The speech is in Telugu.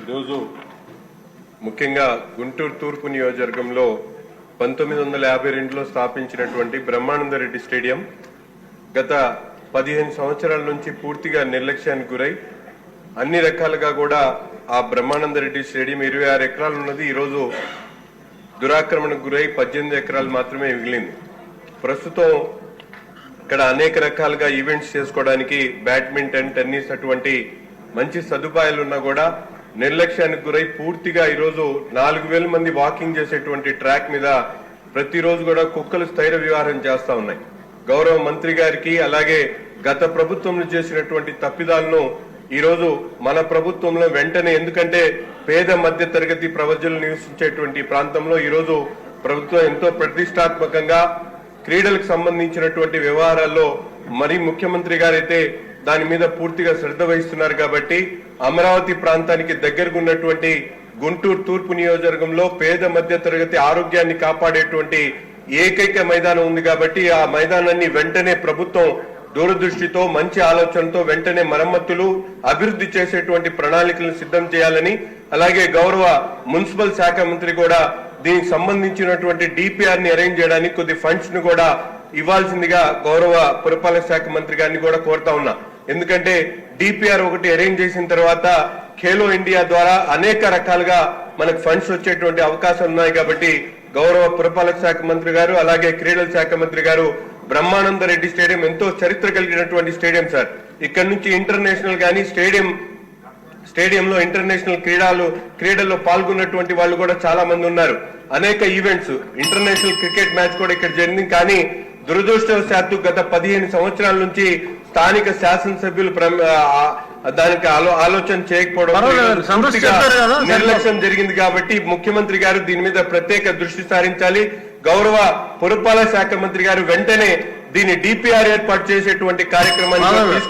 ఈరోజు ముఖ్యంగా గుంటూరు తూర్పు నియోజకవర్గంలో పంతొమ్మిది వందల యాభై రెండులో స్థాపించినటువంటి బ్రహ్మానంద రెడ్డి స్టేడియం గత పదిహేను సంవత్సరాల నుంచి పూర్తిగా నిర్లక్ష్యానికి గురై అన్ని రకాలుగా కూడా ఆ బ్రహ్మానంద రెడ్డి స్టేడియం ఇరవై ఆరు ఎకరాలు ఉన్నది. ఈరోజు దురాక్రమణకు గురై పద్దెనిమిది ఎకరాలు మాత్రమే మిగిలింది. ప్రస్తుతం ఇక్కడ అనేక రకాలుగా ఈవెంట్స్ చేసుకోవడానికి బ్యాడ్మింటన్ టెన్నిస్ అటువంటి మంచి సదుపాయాలు ఉన్నా కూడా నిర్లక్ష్యానికి గురై పూర్తిగా ఈరోజు నాలుగు వేల మంది వాకింగ్ చేసేటువంటి ట్రాక్ మీద ప్రతిరోజు కూడా కుక్కలు స్థైర వ్యవహారం చేస్తా ఉన్నాయి. గౌరవ మంత్రి గారికి అలాగే గత ప్రభుత్వంలో చేసినటువంటి తప్పిదాలను ఈరోజు మన ప్రభుత్వంలో వెంటనే ఎందుకంటే పేద మధ్య తరగతి ప్రజలు నివసించేటువంటి ప్రాంతంలో ఈరోజు ప్రభుత్వం ఎంతో ప్రతిష్టాత్మకంగా క్రీడలకు సంబంధించినటువంటి వ్యవహారాల్లో మరి ముఖ్యమంత్రి గారైతే దాని మీద పూర్తిగా శ్రద్ధ వహిస్తున్నారు కాబట్టి అమరావతి ప్రాంతానికి దగ్గరగా ఉన్నటువంటి గుంటూరు తూర్పు నియోజకవర్గంలో పేద మధ్య తరగతి ఆరోగ్యాన్ని కాపాడేటువంటి ఏకైక మైదానం ఉంది కాబట్టి ఆ మైదానాన్ని వెంటనే ప్రభుత్వం దూరదృష్టితో మంచి ఆలోచనతో వెంటనే మరమ్మతులు అభివృద్ధి చేసేటువంటి ప్రణాళికలను సిద్ధం చేయాలని అలాగే గౌరవ మున్సిపల్ శాఖ మంత్రి కూడా దీనికి సంబంధించినటువంటి డిపిఆర్ని అరేంజ్ చేయడానికి కొద్ది ఫండ్స్ను కూడా ఇవ్వాల్సిందిగా గౌరవ పురపాలక శాఖ మంత్రి గారిని కూడా కోరుతా ఉన్నా. ఎందుకంటే డిపిఆర్ ఒకటి అరేంజ్ చేసిన తర్వాత ఖేలో ఇండియా ద్వారా అనేక రకాలుగా మనకు ఫండ్స్ వచ్చేటువంటి అవకాశాలు ఉన్నాయి కాబట్టి గౌరవ పురపాలక శాఖ మంత్రి గారు అలాగే క్రీడల శాఖ మంత్రి గారు బ్రహ్మానంద రెడ్డి స్టేడియం ఎంతో చరిత్ర కలిగినటువంటి స్టేడియం సార్. ఇక్కడ నుంచి ఇంటర్నేషనల్ గానీ స్టేడియం స్టేడియంలో ఇంటర్నేషనల్ క్రీడలు క్రీడల్లో పాల్గొన్నటువంటి వాళ్ళు కూడా చాలా మంది ఉన్నారు. అనేక ఈవెంట్స్ ఇంటర్నేషనల్ క్రికెట్ మ్యాచ్ కూడా ఇక్కడ జరిగింది. కానీ దురదృష్టవశాత్తు గత పదిహేను సంవత్సరాల నుంచి స్థానిక శాసనసభ్యులు దానికి ఆలో- ఆలోచన చేయకపోవడం నిర్లక్ష్యం జరిగింది కాబట్టి ముఖ్యమంత్రి గారు దీని మీద ప్రత్యేక దృష్టి సారించాలి. గౌరవ పురపాలక శాఖ మంత్రి గారు వెంటనే దీన్ని డిపిఆర్ ఏర్పాటు చేసేటువంటి కార్యక్రమాన్ని